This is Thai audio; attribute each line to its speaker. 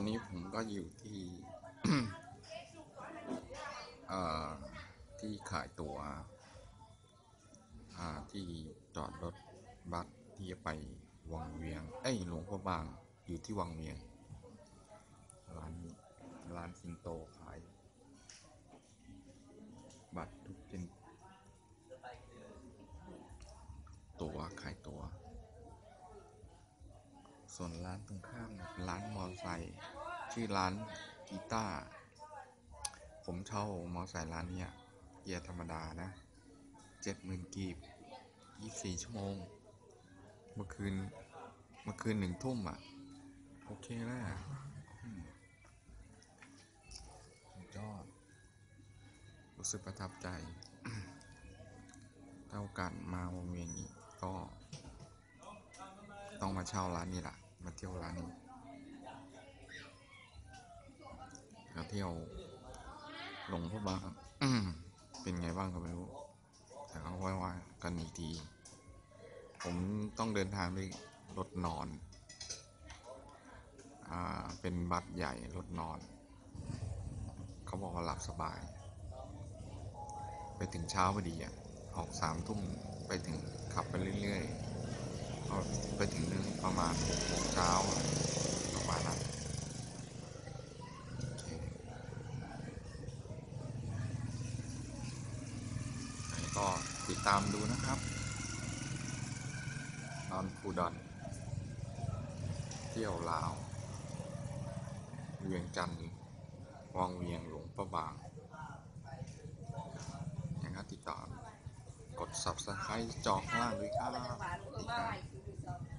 Speaker 1: อนนี้ผมก็อยู่ที่เอ่อที่ขายตั๋วอ่าที่จอดรถบัสที่จะไปวังเวียง เอ้ยหลวงพระบางอยู่ที่วังเวียง ร้านร้านสิงโตขาย บัตรทุกชนิดตั๋วขายตั๋ว ส่วนร้านตรงข้ามเป็นร้านมอเตอร์ไซค์ชื่อร้านกีตาร์ผมเช่ามอเตอร์ไซค์ร้านเนี้ยเกียร์ธรรมดานะเจ็ดหมื่นกีบยี่สี่ชั่วโมง เมื่อคืน เมื่อคืนหนึ่งทุ่มอะ โอเคแล้วยอด รู้สึกประทับใจ ถ้าโอกาสมาวงเวียนอีกก็ ต้องมาเช่าร้านนี้แหละ มาเที่ยวร้านนี้มาเที่ยวหลงพระบางเป็นไงบ้างก็ไม่รู้ แต่เขาไว้ว่ากันอีกที ผมต้องเดินทางด้วยรถนอน อ่า เป็นบัสใหญ่รถนอน เขาบอกว่าหลับสบาย ไปถึงเช้าพอดีอะ ออกสามทุ่มไปถึงขับไปเรื่อยๆก็ไปถึงประมาณหกโม ช้าประมาณนั้นโอเคยังไงก็ติดตามดูนะครับนอนปูดอน เที่ยวลาว เวียงจันทร์วังเวียงหลวงพระบางยังไงก็ติดต่อกด subscribe จอข้างล่างด้วยครับสวัสดีครับ